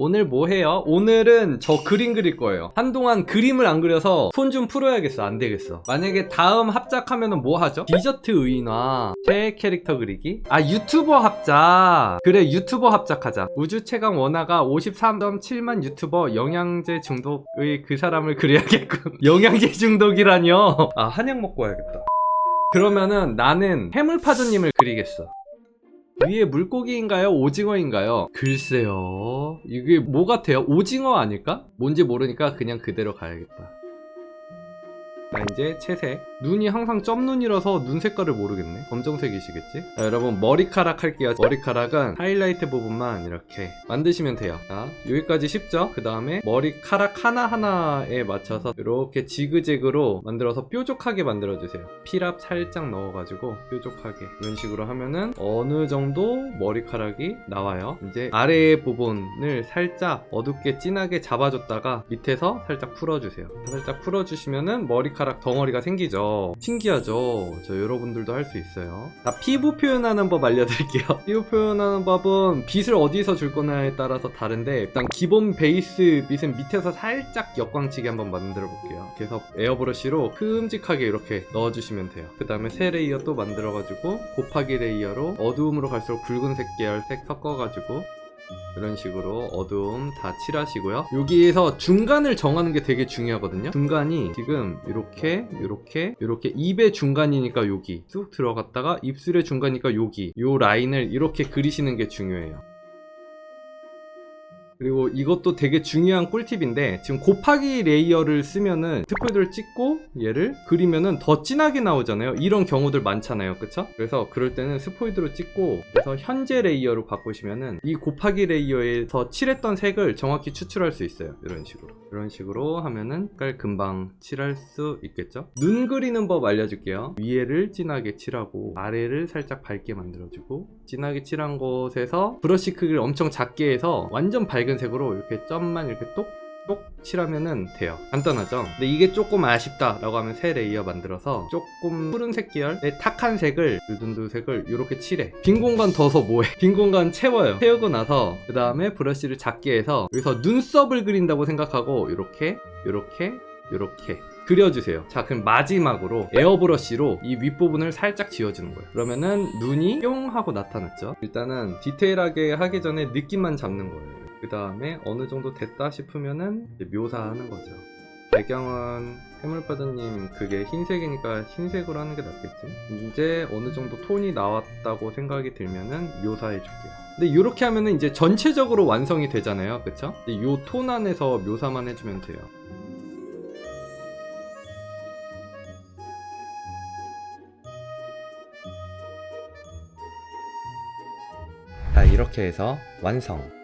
오늘 뭐 해요? 오늘은 저 그림 그릴 거예요. 한동안 그림을 안 그려서 손 좀 풀어야겠어. 안 되겠어. 만약에 다음 합작하면은 뭐 하죠? 디저트 의인화, 새 캐릭터 그리기? 아, 유튜버 합작. 그래, 유튜버 합작하자. 우주 최강 원화가 53.7만 유튜버 영양제 중독의 그 사람을 그려야겠군. 영양제 중독이라뇨. 아, 한약 먹고 와야겠다. 그러면은 나는 해물파전님을 그리겠어. 위에 물고기인가요? 오징어인가요? 글쎄요. 이게 뭐 같아요? 오징어 아닐까? 뭔지 모르니까 그냥 그대로 가야겠다. 자, 이제 채색. 눈이 항상 점눈이라서 눈 색깔을 모르겠네. 검정색이시겠지? 자, 여러분, 머리카락 할게요. 머리카락은 하이라이트 부분만 이렇게 만드시면 돼요. 자, 여기까지 쉽죠? 그 다음에 머리카락 하나하나에 맞춰서 이렇게 지그재그로 만들어서 뾰족하게 만들어주세요. 피랍 살짝 넣어가지고 뾰족하게. 이런 식으로 하면은 어느 정도 머리카락이 나와요. 이제 아래 부분을 살짝 어둡게 진하게 잡아줬다가 밑에서 살짝 풀어주세요. 살짝 풀어주시면은 머리카락 덩어리가 생기죠. 신기하죠? 저 여러분들도 할 수 있어요. 자, 피부 표현하는 법 알려드릴게요. 피부 표현하는 법은 빗을 어디서 줄 거냐에 따라서 다른데 일단 기본 베이스 빗은 밑에서 살짝 역광치게 한번 만들어 볼게요. 그래서 에어브러쉬로 큼직하게 이렇게 넣어주시면 돼요. 그 다음에 새 레이어 또 만들어가지고 곱하기 레이어로 어두움으로 갈수록 붉은색 계열 색 섞어가지고 이런 식으로 어두움 다 칠하시고요. 여기에서 중간을 정하는 게 되게 중요하거든요. 중간이 지금 이렇게, 이렇게, 이렇게 입의 중간이니까 여기 쑥 들어갔다가 입술의 중간이니까 여기 요 라인을 이렇게 그리시는 게 중요해요. 그리고 이것도 되게 중요한 꿀팁인데 지금 곱하기 레이어를 쓰면은 스포이드를 찍고 얘를 그리면은 더 진하게 나오잖아요. 이런 경우들 많잖아요. 그쵸? 그래서 그럴 때는 스포이드로 찍고 그래서 현재 레이어로 바꾸시면은 이 곱하기 레이어에서 칠했던 색을 정확히 추출할 수 있어요. 이런 식으로. 이런 식으로 하면은 색깔 금방 칠할 수 있겠죠? 눈 그리는 법 알려줄게요. 위에를 진하게 칠하고 아래를 살짝 밝게 만들어주고 진하게 칠한 곳에서 브러쉬 크기를 엄청 작게 해서 완전 밝은 색으로 이렇게 점만 이렇게 똑 똑 칠하면은 돼요 간단하죠 근데 이게 조금 아쉽다 라고 하면 새 레이어 만들어서 조금 푸른색 계열의 탁한 색을 누든두 색을 이렇게 칠해 빈 공간 둬서 뭐해 빈 공간 채워요 채우고 나서 그 다음에 브러쉬를 작게 해서 여기서 눈썹을 그린다고 생각하고 이렇게 이렇게 이렇게 그려주세요. 자, 그럼 마지막으로 에어브러쉬로 이 윗부분을 살짝 지워주는 거예요. 그러면은 눈이 뿅 하고 나타났죠. 일단은 디테일하게 하기 전에 느낌만 잡는 거예요. 그 다음에 어느 정도 됐다 싶으면은 묘사하는 거죠. 배경은 해물바다님 그게 흰색이니까 흰색으로 하는 게 낫겠지. 이제 어느 정도 톤이 나왔다고 생각이 들면은 묘사해 줄게요. 근데 이렇게 하면은 이제 전체적으로 완성이 되잖아요. 그쵸? 이 톤 안에서 묘사만 해주면 돼요. 자, 이렇게 해서 완성.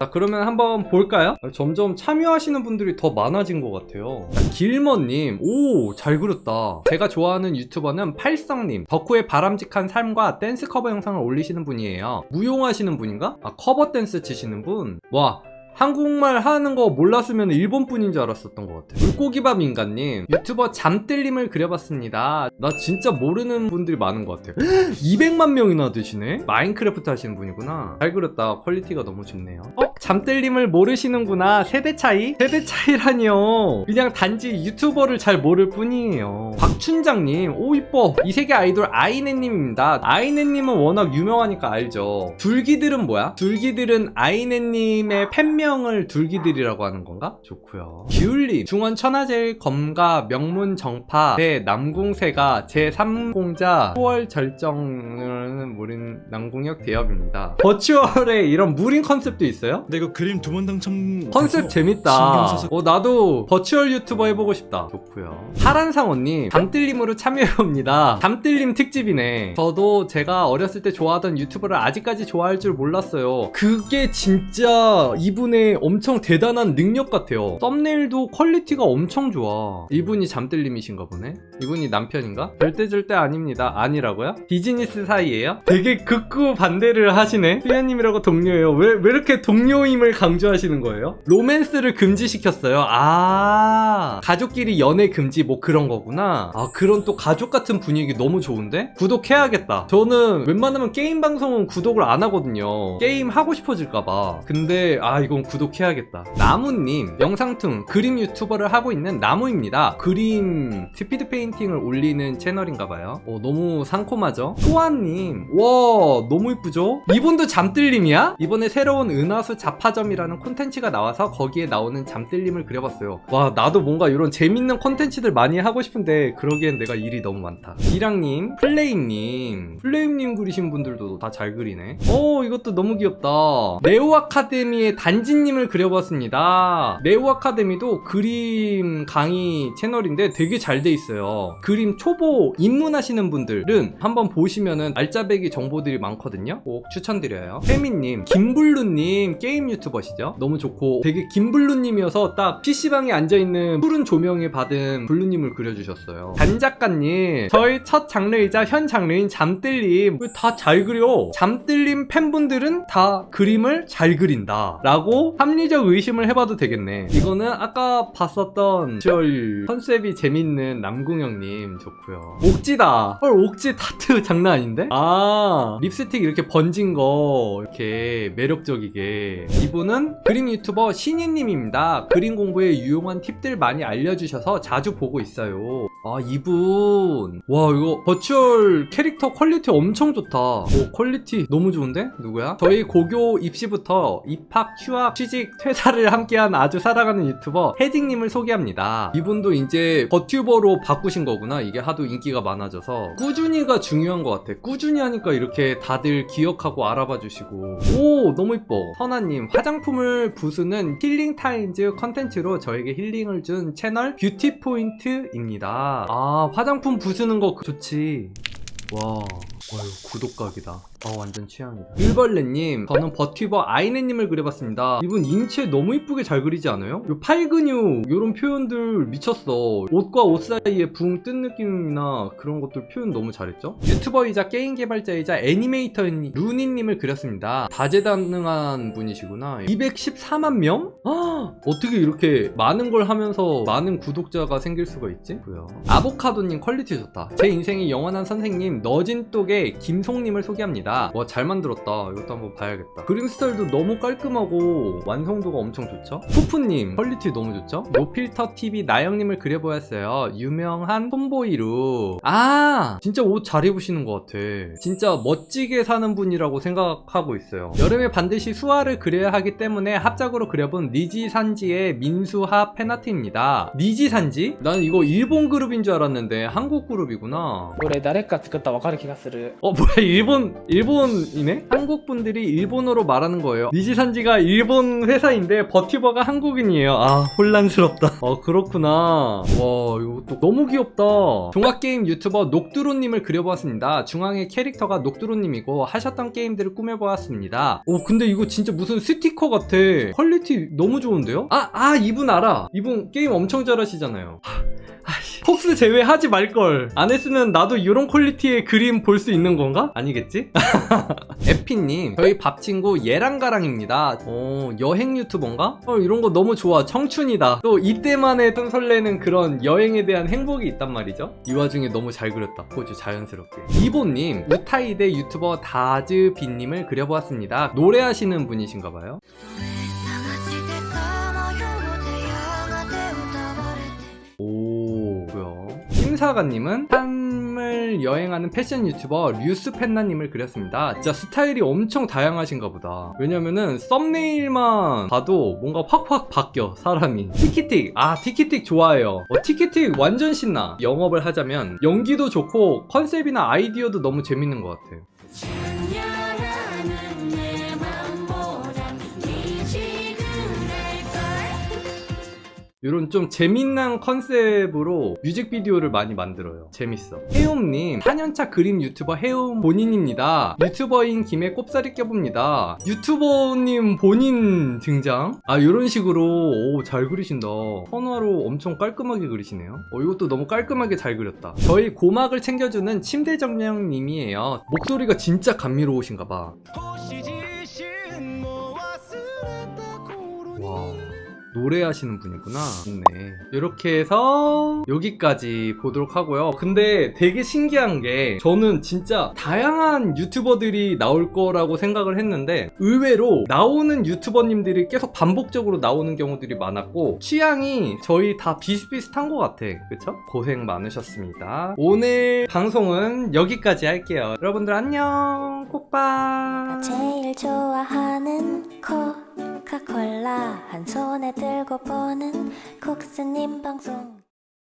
자, 그러면 한번 볼까요? 점점 참여하시는 분들이 더 많아진 것 같아요. 자, 길머님, 오, 잘 그렸다. 제가 좋아하는 유튜버는 팔성님. 덕후의 바람직한 삶과 댄스 커버 영상을 올리시는 분이에요. 무용하시는 분인가? 아, 커버 댄스 치시는 분? 와, 한국말 하는 거 몰랐으면 일본 분인 줄 알았었던 것 같아요. 물고기밥 인간님, 유튜버 잠들림을 그려봤습니다. 나 진짜 모르는 분들이 많은 것 같아요. 200만 명이나 되시네? 마인크래프트 하시는 분이구나. 잘 그렸다. 퀄리티가 너무 좋네요. 어? 잠들림을 모르시는구나. 세대 차이? 세대 차이라니요. 그냥 단지 유튜버를 잘 모를 뿐이에요. 박춘장님, 오, 이뻐. 이 세계 아이돌 아이네님입니다. 아이네님은 워낙 유명하니까 알죠. 둘기들은 뭐야? 둘기들은 아이네님의 팬명 을 둘기들이라고 하는 건가? 좋고요. 기울님, 중원 천하제일 검가 명문 정파 대 남궁세가 제3공자 초월 절정은 무린 남궁역 대업입니다. 버추얼에 이런 무린 컨셉도 있어요? 근데 이거 그림 두 번 당첨 컨셉 재밌다. 신경 써서 어, 나도 버추얼 유튜버 해보고 싶다. 좋고요. 파란상어님, 잠들림으로 참여해봅니다. 잠들림 특집이네. 저도 제가 어렸을 때 좋아하던 유튜버를 아직까지 좋아할 줄 몰랐어요. 그게 진짜 이분의 이분의 엄청 대단한 능력 같아요. 썸네일도 퀄리티가 엄청 좋아. 이분이 잠들림이신가 보네. 이분이 남편인가? 절대 절대 아닙니다. 아니라고요? 비즈니스 사이에요? 되게 극구 반대를 하시네. 수현님이라고 동료예요. 왜, 왜 이렇게 동료임을 강조하시는 거예요? 로맨스를 금지시켰어요. 아, 가족끼리 연애 금지 뭐 그런 거구나. 아, 그런 또 가족 같은 분위기 너무 좋은데? 구독해야겠다. 저는 웬만하면 게임 방송은 구독을 안 하거든요. 게임 하고 싶어질까봐. 근데, 아, 이건 구독해야겠다. 나무님, 영상툰 그림 유튜버를 하고 있는 나무입니다. 그림 스피드 페인팅을 올리는 채널인가봐요. 어, 너무 상콤하죠? 소아님, 와, 너무 이쁘죠? 이분도 잠들림이야? 이번에 새로운 은하수 자파점이라는 콘텐츠가 나와서 거기에 나오는 잠들림을 그려봤어요. 와, 나도 뭔가 이런 재밌는 콘텐츠들 많이 하고 싶은데 그러기엔 내가 일이 너무 많다. 이랑님, 플레임님, 플레임님 그리신 분들도 다 잘 그리네. 어, 이것도 너무 귀엽다. 네오 아카데미의 단지 님을 그려봤습니다. 네오 아카데미도 그림 강의 채널인데 되게 잘 돼 있어요. 그림 초보 입문하시는 분들은 한번 보시면은 알짜배기 정보들이 많거든요. 꼭 추천드려요. 혜미님, 김블루님 게임 유튜버시죠? 너무 좋고 되게 김블루님이어서 딱 PC방에 앉아있는 푸른 조명에 받은 블루님을 그려주셨어요. 단 작가님, 저희 첫 장르이자 현 장르인 잠들림 다 잘 그려. 잠들림 팬분들은 다 그림을 잘 그린다. 라고 합리적 의심을 해봐도 되겠네. 이거는 아까 봤었던 비주얼 컨셉이 재밌는 남궁영님 좋고요. 옥지다. 헐 옥지 타투 장난 아닌데? 아 립스틱 이렇게 번진 거 이렇게 매력적이게 이분은 그림 유튜버 신이님입니다. 그림 공부에 유용한 팁들 많이 알려주셔서 자주 보고 있어요. 아 이분 와 이거 버추얼 캐릭터 퀄리티 엄청 좋다. 오 퀄리티 너무 좋은데? 누구야? 저희 고교 입시부터 입학, 휴학, 취직, 퇴사를 함께한 아주 사랑하는 유튜버 혜직님을 소개합니다. 이분도 이제 버튜버로 바꾸신 거구나. 이게 하도 인기가 많아져서 꾸준히가 중요한 것 같아. 꾸준히 하니까 이렇게 다들 기억하고 알아봐 주시고 오 너무 이뻐. 선아님 화장품을 부수는 힐링 타임즈 컨텐츠로 저에게 힐링을 준 채널 뷰티 포인트입니다. 아 화장품 부수는 거 좋지. 와, 어휴, 구독각이다. 아, 완전 취향이다. 일벌레님, 저는 버튜버 아이네님을 그려봤습니다. 이분 인체 너무 이쁘게 잘 그리지 않아요? 요 팔 근육, 요런 표현들 미쳤어. 옷과 옷 사이에 붕 뜬 느낌이나 그런 것들 표현 너무 잘했죠? 유튜버이자 게임 개발자이자 애니메이터인 루니님을 그렸습니다. 다재다능한 분이시구나. 214만 명? 아, 어떻게 이렇게 많은 걸 하면서 많은 구독자가 생길 수가 있지? 뭐야. 아보카도님 퀄리티 좋다. 제 인생의 영원한 선생님, 너진똑의 김송님을 소개합니다. 와, 잘 만들었다. 이것도 한번 봐야겠다. 그림 스타일도 너무 깔끔하고 완성도가 엄청 좋죠? 푸푸님, 퀄리티 너무 좋죠? 노필터 TV 나영님을 그려보았어요. 유명한 톰보이로. 아, 진짜 옷 잘 입으시는 것 같아. 진짜 멋지게 사는 분이라고 생각하고 있어요. 여름에 반드시 수화를 그려야 하기 때문에 합작으로 그려본 니지산지의 민수하 팬아트입니다. 니지산지? 난 이거 일본 그룹인 줄 알았는데 한국 그룹이구나. これ誰か作った 맞다. 와카르키가스를. 어 뭐야 일본 일본이네? 한국 분들이 일본어로 말하는 거예요. 니지산지가 일본 회사인데 버티버가 한국인이에요. 아 혼란스럽다. 어 그렇구나. 와 이것도 너무 귀엽다. 종합게임 유튜버 녹두로님을 그려보았습니다. 중앙의 캐릭터가 녹두로님이고 하셨던 게임들을 꾸며보았습니다. 오 근데 이거 진짜 무슨 스티커 같아. 퀄리티 너무 좋은데요? 아아 아, 이분 알아. 이분 게임 엄청 잘하시잖아요. 폭스 제외하지 말걸. 안 했으면 나도 이런 퀄리티의 그림 볼 수 있는 건가? 아니겠지? 에피님, 저희 밥 친구 예랑가랑입니다. 어, 여행 유튜버인가? 어, 이런 거 너무 좋아. 청춘이다. 또 이때만 해도 설레는 그런 여행에 대한 행복이 있단 말이죠. 이 와중에 너무 잘 그렸다. 호주 자연스럽게. 이보님, 우타이대 유튜버 다즈비님을 그려보았습니다. 노래하시는 분이신가 봐요. 뭐야. 심사가님은 삶을 여행하는 패션 유튜버 류스펜나님을 그렸습니다. 진짜 스타일이 엄청 다양하신가 보다. 왜냐면은 썸네일만 봐도 뭔가 확확 바뀌어, 사람이. 티키틱. 아, 티키틱 좋아해요. 어, 티키틱 완전 신나. 영업을 하자면 연기도 좋고 컨셉이나 아이디어도 너무 재밌는 것 같아요. 이런 좀 재밌는 컨셉으로 뮤직비디오를 많이 만들어요. 재밌어. 해움님, 4년차 그림 유튜버 해움 본인입니다. 유튜버인 김에 꼽사리 껴봅니다. 유튜버님 본인 등장? 아, 이런 식으로, 오, 잘 그리신다. 선화로 엄청 깔끔하게 그리시네요. 어, 이것도 너무 깔끔하게 잘 그렸다. 저희 고막을 챙겨주는 침대정령님이에요. 목소리가 진짜 감미로우신가봐. 노래하시는 분이구나. 좋네. 이렇게 해서 여기까지 보도록 하고요. 근데 되게 신기한 게 저는 진짜 다양한 유튜버들이 나올 거라고 생각을 했는데 의외로 나오는 유튜버님들이 계속 반복적으로 나오는 경우들이 많았고 취향이 저희 다 비슷비슷한 것 같아. 그쵸? 고생 많으셨습니다. 오늘 방송은 여기까지 할게요. 여러분들 안녕. 꽃밥 제일 좋아하는 코 카콜라 한 손에 들고 보는 국수님 방송